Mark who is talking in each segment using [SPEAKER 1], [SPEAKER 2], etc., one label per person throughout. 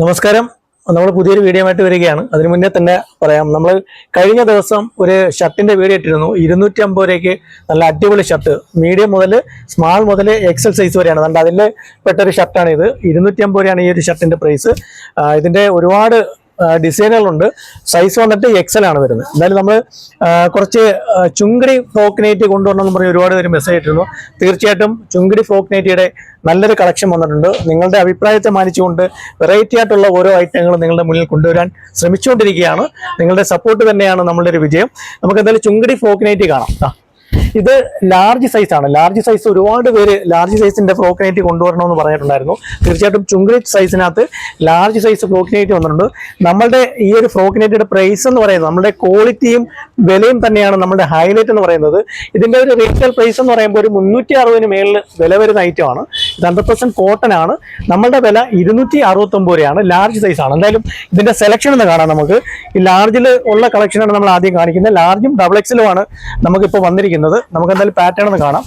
[SPEAKER 1] നമസ്കാരം. നമ്മൾ പുതിയൊരു വീഡിയോ ആയിട്ട് വരികയാണ്. അതിനു മുന്നേ തന്നെ പറയാം. നമ്മൾ കഴിഞ്ഞ ദിവസം ഒരു ഷർട്ടിന്റെ വീഡിയോ ഇട്ടിരുന്നു. ഇരുന്നൂറ്റി അമ്പത് രൂപയ്ക്ക് നല്ല അടിപൊളി ഷർട്ട്. മീഡിയം മുതൽ സ്മാൾ മുതൽ എക്സൽ സൈസ് വരെയാണ്. അതുകൊണ്ട് അതിൽ പെട്ടൊരു ഷർട്ടാണ് ഇത് ഇരുന്നൂറ്റി അമ്പത് രൂപയാണ് ഈ ഒരു ഷർട്ടിന്റെ പ്രൈസ്. ഇതിന്റെ ഒരുപാട് ഡിസൈനുകളുണ്ട്. സൈസ് വന്നിട്ട് എക്സൽ ആണ് വരുന്നത്. എന്തായാലും നമ്മൾ കുറച്ച് ചുങ്കിടി ഫ്രോക്ക് നൈറ്റ് കൊണ്ടുവരണമെന്ന് പറഞ്ഞ് ഒരുപാട് പേര് മെസ്സേജ് ഇട്ടിരുന്നു. തീർച്ചയായിട്ടും ചുങ്കടി ഫ്രോക്ക് നൈറ്റിയുടെ നല്ലൊരു കളക്ഷൻ വന്നിട്ടുണ്ട്. നിങ്ങളുടെ അഭിപ്രായത്തെ മാനിച്ചുകൊണ്ട് വെറൈറ്റി ആയിട്ടുള്ള ഓരോ ഐറ്റങ്ങളും നിങ്ങളുടെ മുന്നിൽ കൊണ്ടുവരാൻ ശ്രമിച്ചുകൊണ്ടിരിക്കുകയാണ്. നിങ്ങളുടെ സപ്പോർട്ട് തന്നെയാണ് നമ്മളുടെ ഒരു വിജയം. നമുക്ക് എന്തായാലും ചുങ്കടി ഫ്രോക്ക് നൈറ്റി കാണാം. ഇത് ലാർജ് സൈസ് ആണ്. ലാർജ് സൈസ് ഒരുപാട് പേര് ലാർജ് സൈസിന്റെ ഫ്രോക്ക് നൈറ്റ് കൊണ്ടുവരണമെന്ന് പറഞ്ഞിട്ടുണ്ടായിരുന്നു. തീർച്ചയായിട്ടും ചുങ്കടി സൈസിനകത്ത് ലാർജ് സൈസ് ഫ്രോക്ക് നൈറ്റ് വന്നിട്ടുണ്ട്. നമ്മളുടെ ഈ ഒരു ഫ്രോക്ക് നൈറ്റിയുടെ പ്രൈസ് എന്ന് പറയുന്നത് നമ്മുടെ ക്വാളിറ്റിയും വിലയും തന്നെയാണ് നമ്മുടെ ഹൈലൈറ്റ് എന്ന് പറയുന്നത്. ഇതിന്റെ ഒരു റീറ്റെയിൽ പ്രൈസ് എന്ന് പറയുമ്പോൾ ഒരു മുന്നൂറ്റി അറുപതിന് മേളിൽ വില വരുന്ന ഐറ്റമാണ് ഇത് ഹൺഡ്രഡ് പെർസെന്റ് കോട്ടൺ ആണ്. നമ്മളുടെ വില ഇരുന്നൂറ്റി അറുപത്തൊമ്പത് രൂപയാണ്. ലാർജ് സൈസ് ആണ്. എന്തായാലും ഇതിന്റെ സെലക്ഷൻ എന്ന് കാണാം നമുക്ക്. ഈ ലാർജിൽ ഉള്ള കളക്ഷനാണ് നമ്മൾ ആദ്യം കാണിക്കുന്നത്. ലാർജും ഡബിൾ എക്സലുമാണ് നമുക്കിപ്പോൾ വന്നിരിക്കുന്നത്. നമുക്ക് എന്തായാലും പാറ്റേൺ ഒന്ന് കാണാം.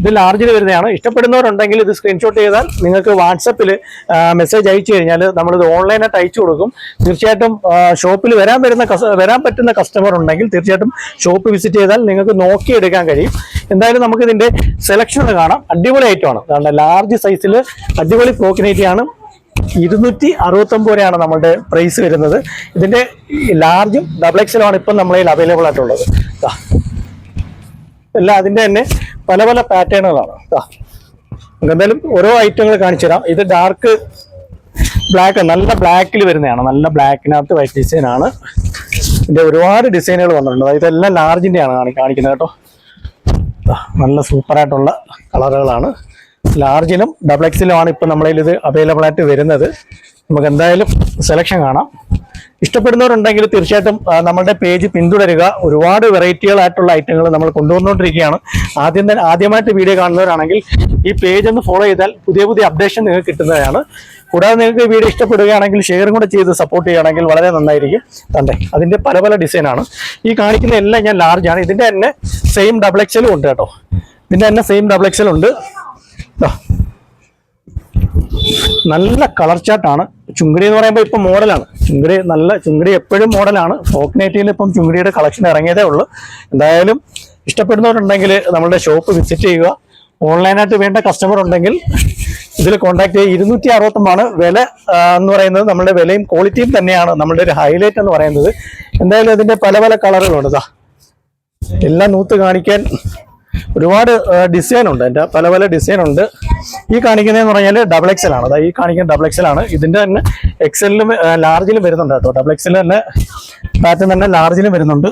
[SPEAKER 1] ഇത് ലാർജിൽ വരുന്നതാണ്. ഇഷ്ടപ്പെടുന്നവരുണ്ടെങ്കിൽ ഇത് സ്ക്രീൻഷോട്ട് ചെയ്താൽ നിങ്ങൾക്ക് വാട്സപ്പിൽ മെസ്സേജ് അയച്ചു കഴിഞ്ഞാൽ നമ്മളിത് ഓൺലൈനായിട്ട് അയച്ചു കൊടുക്കും. തീർച്ചയായിട്ടും ഷോപ്പിൽ വരാൻ വരുന്ന വരാൻ പറ്റുന്ന കസ്റ്റമർ ഉണ്ടെങ്കിൽ തീർച്ചയായിട്ടും ഷോപ്പ് വിസിറ്റ് ചെയ്താൽ നിങ്ങൾക്ക് നോക്കിയെടുക്കാൻ കഴിയും. എന്തായാലും നമുക്ക് ഇതിന്റെ സെലക്ഷൻ ഒന്ന് കാണാം. അടിപൊളി ഐറ്റമാണ് കാരണം ലാർജ് സൈസിൽ അടിപൊളി ഫ്രോക്കിനേറ്റിയാണ് ഇരുന്നൂറ്റി അറുപത്തൊമ്പത് രൂപയാണ് നമ്മുടെ പ്രൈസ് വരുന്നത്. ഇതിന്റെ ലാർജും ഡബിൾ എക്സലുമാണ് ഇപ്പം നമ്മളതിൽ അവൈലബിൾ ആയിട്ടുള്ളത്. എല്ലാം അതിന്റെ തന്നെ പല പല പാറ്റേണുകളാണ്. നമുക്ക് എന്തായാലും ഓരോ ഐറ്റങ്ങൾ കാണിച്ചു തരാം. ഇത് ഡാർക്ക് ബ്ലാക്ക് നല്ല ബ്ലാക്കിൽ വരുന്നതാണ്. നല്ല ബ്ലാക്കിനകത്ത് വൈറ്റ് ഡിസൈൻ ആണ്. ഇതിന്റെ ഒരുപാട് ഡിസൈനുകൾ വന്നിട്ടുണ്ട്. ആണ് കാണി- കാണിക്കുന്നത് കേട്ടോ. നല്ല സൂപ്പറായിട്ടുള്ള കളറുകളാണ്. ലാർജിലും ഡബിൾ എക്സിലും ആണ് ഇപ്പം നമ്മളിത് ഇത് അവൈലബിൾ ആയിട്ട് വരുന്നത്. നമുക്ക് എന്തായാലും സെലക്ഷൻ കാണാം. ഇഷ്ടപ്പെടുന്നവരുണ്ടെങ്കിൽ തീർച്ചയായിട്ടും നമ്മുടെ പേജ് പിന്തുടരുക. ഒരുപാട് വെറൈറ്റികളായിട്ടുള്ള ഐറ്റങ്ങൾ നമ്മൾ കൊണ്ടുവന്നുകൊണ്ടിരിക്കുകയാണ്. ആദ്യം തന്നെ ആദ്യമായിട്ട് വീഡിയോ കാണുന്നവരാണെങ്കിൽ ഈ പേജ് ഒന്ന് ഫോളോ ചെയ്താൽ പുതിയ പുതിയ അപ്ഡേഷൻ നിങ്ങൾക്ക് കിട്ടുന്നതാണ്. കൂടാതെ നിങ്ങൾക്ക് വീഡിയോ ഇഷ്ടപ്പെടുകയാണെങ്കിൽ ഷെയറും കൂടെ ചെയ്ത് സപ്പോർട്ട് ചെയ്യുകയാണെങ്കിൽ വളരെ നന്നായിരിക്കും. തന്നെ അതിന്റെ പല പല ഡിസൈനാണ് ഈ കാണിക്കുന്ന എല്ലാം ഞാൻ ലാർജ് ആണ്. ഇതിന്റെ തന്നെ സെയിം ഡബിൾ എക്സലും ഉണ്ട് കേട്ടോ. ഇതിന്റെ തന്നെ സെയിം ഡബിൾ എക്സലും ഉണ്ട്. നല്ല കളർ ചാട്ടാണ് ചുങ്കടി എന്ന് പറയുമ്പോൾ ഇപ്പം മോഡലാണ് ചുങ്കടി നല്ല ചുങ്കടി എപ്പോഴും മോഡലാണ്. ഫോക്ക് നൈറ്റിയിൽ ഇപ്പം ചുങ്കടിയുടെ കളക്ഷൻ ഇറങ്ങിയതേ ഉള്ളൂ. എന്തായാലും ഇഷ്ടപ്പെടുന്നവരുണ്ടെങ്കിൽ നമ്മളുടെ ഷോപ്പ് വിസിറ്റ് ചെയ്യുക. ഓൺലൈനായിട്ട് വേണ്ട കസ്റ്റമർ ഉണ്ടെങ്കിൽ ഇതിൽ കോൺടാക്ട് ചെയ്യുക. ഇരുന്നൂറ്റി അറുപത്തൊമ്പതാണ് വില എന്ന് പറയുന്നത് നമ്മുടെ വിലയും ക്വാളിറ്റിയും തന്നെയാണ്. നമ്മുടെ ഒരു ഹൈലൈറ്റ് എന്ന് പറയുന്നത്. എന്തായാലും അതിന്റെ പല പല കളറുകളുണ്ട് എല്ലാം നൂത്ത് കാണിക്കാൻ ഒരുപാട് ഡിസൈൻ ഉണ്ട്. എന്റെ പല പല ഡിസൈൻ ഉണ്ട്. ഈ കാണിക്കുന്നതെന്ന് പറഞ്ഞാൽ ഡബിൾ എക്സൽ ആണ്. അതായത് ഈ കാണിക്കുന്ന ഡബിൾ എക്സൽ ആണ്. ഇതിന്റെ തന്നെ എക്സലിലും ലാർജിലും വരുന്നുണ്ട് കേട്ടോ. ഡബിൾ എക്സൽ തന്നെ പാറ്റേൺ തന്നെ ലാർജിലും വരുന്നുണ്ട്.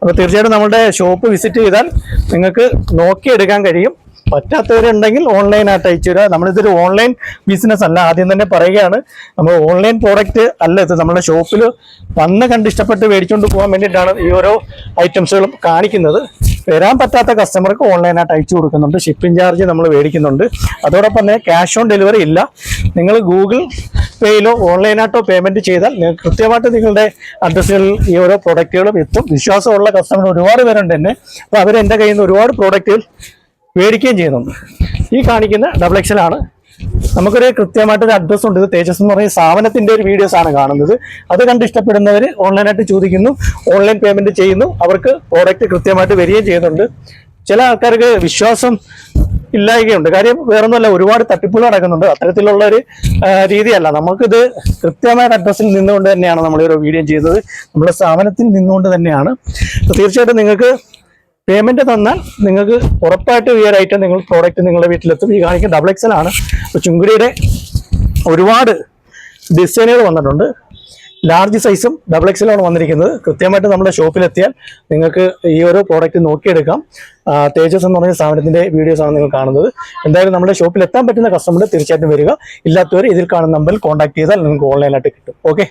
[SPEAKER 1] അപ്പോൾ തീർച്ചയായിട്ടും നമ്മുടെ ഷോപ്പ് വിസിറ്റ് ചെയ്താൽ നിങ്ങൾക്ക് നോക്കിയെടുക്കാൻ കഴിയും. പറ്റാത്തവരുണ്ടെങ്കിൽ ഓൺലൈനായിട്ട് അയച്ചു തരിക. നമ്മളിതൊരു ഓൺലൈൻ ബിസിനസ് അല്ല. ആദ്യം തന്നെ പറയുകയാണ് നമ്മൾ ഓൺലൈൻ പ്രോഡക്റ്റ് അല്ല ഇത്. നമ്മുടെ ഷോപ്പിൽ വന്ന് കണ്ടിഷ്ടപ്പെട്ട് മേടിച്ചുകൊണ്ട് പോകാൻ വേണ്ടിയിട്ടാണ് ഈ ഓരോ ഐറ്റംസുകളും കാണിക്കുന്നത്. വരാൻ പറ്റാത്ത കസ്റ്റമർക്ക് ഓൺലൈനായിട്ട് അയച്ചു കൊടുക്കുന്നുണ്ട്. ഷിപ്പിംഗ് ചാർജ് നമ്മൾ മേടിക്കുന്നുണ്ട്. അതോടൊപ്പം തന്നെ ക്യാഷ് ഓൺ ഡെലിവറി ഇല്ല. നിങ്ങൾ ഗൂഗിൾ പേയിലോ ഓൺലൈനായിട്ടോ പേയ്മെന്റ് ചെയ്താൽ നിങ്ങൾക്ക് കൃത്യമായിട്ട് നിങ്ങളുടെ അഡ്രസ്സുകളിൽ ഈ ഓരോ പ്രോഡക്റ്റുകളും എത്തും. വിശ്വാസമുള്ള കസ്റ്റമർ ഒരുപാട് പേരുണ്ട് തന്നെ അപ്പോൾ അവരെന്റെ കയ്യിൽ നിന്ന് ഒരുപാട് പ്രോഡക്റ്റുകൾ മേടിക്കുകയും ചെയ്യുന്നുണ്ട്. ഈ കാണിക്കുന്ന ഡബിൾ എക്സൽ നമുക്കൊരു കൃത്യമായിട്ടൊരു അഡ്രസ്സ് ഉണ്ട്. ഇത് തേജസ് എന്ന് പറയുന്ന സ്ഥാപനത്തിന്റെ ഒരു വീഡിയോസ് ആണ് കാണുന്നത്. അത് കണ്ട് ഇഷ്ടപ്പെടുന്നവർ ഓൺലൈനായിട്ട് ചോദിക്കുന്നു ഓൺലൈൻ പേയ്മെന്റ് ചെയ്യുന്നു. അവർക്ക് പ്രോഡക്റ്റ് കൃത്യമായിട്ട് വരികയും ചെയ്യുന്നുണ്ട്. ചില ആൾക്കാർക്ക് വിശ്വാസം ഇല്ലായ്കയുണ്ട്. കാര്യം വേറൊന്നുമല്ല ഒരുപാട് തട്ടിപ്പുകൾ നടക്കുന്നുണ്ട്. അത്തരത്തിലുള്ള ഒരു രീതിയല്ല. നമുക്കിത് കൃത്യമായ അഡ്രസ്സിൽ നിന്നുകൊണ്ട് തന്നെയാണ് നമ്മൾ ഒരു വീഡിയോ ചെയ്യുന്നത്. നമ്മുടെ സ്ഥാപനത്തിൽ നിന്നുകൊണ്ട് തന്നെയാണ്. തീർച്ചയായിട്ടും നിങ്ങൾക്ക് പേയ്മെന്റ് തന്നാൽ നിങ്ങൾക്ക് ഉറപ്പായിട്ടും ഈ ഐറ്റം നിങ്ങൾ പ്രോഡക്റ്റ് നിങ്ങളുടെ വീട്ടിലെത്തും. ഈ കാണിക്കുന്ന ഡബിൾ എക്സൽ ആണ്. ചുങ്കുടിയുടെ ഒരുപാട് ഡിസൈനുകൾ വന്നിട്ടുണ്ട്. ലാർജ് സൈസും ഡബിൾ എക്സലാണ് വന്നിരിക്കുന്നത്. കൃത്യമായിട്ട് നമ്മുടെ ഷോപ്പിലെത്തിയാൽ നിങ്ങൾക്ക് ഈ ഒരു പ്രോഡക്റ്റ് നോക്കിയെടുക്കാം. തേജസ് എന്ന് പറഞ്ഞ സാധനത്തിന്റെ വീഡിയോസ് ആണ് നിങ്ങൾ കാണുന്നത്. എന്തായാലും നമ്മുടെ ഷോപ്പിൽ എത്താൻ പറ്റുന്ന കസ്റ്റമർ തീർച്ചയായിട്ടും വരിക. ഇല്ലാത്തവർ ഇതിൽ കാണുന്ന നമ്പറിൽ കോൺടാക്ട് ചെയ്താൽ നിങ്ങൾക്ക് ഓൺലൈനായിട്ട് കിട്ടും. ഓക്കെ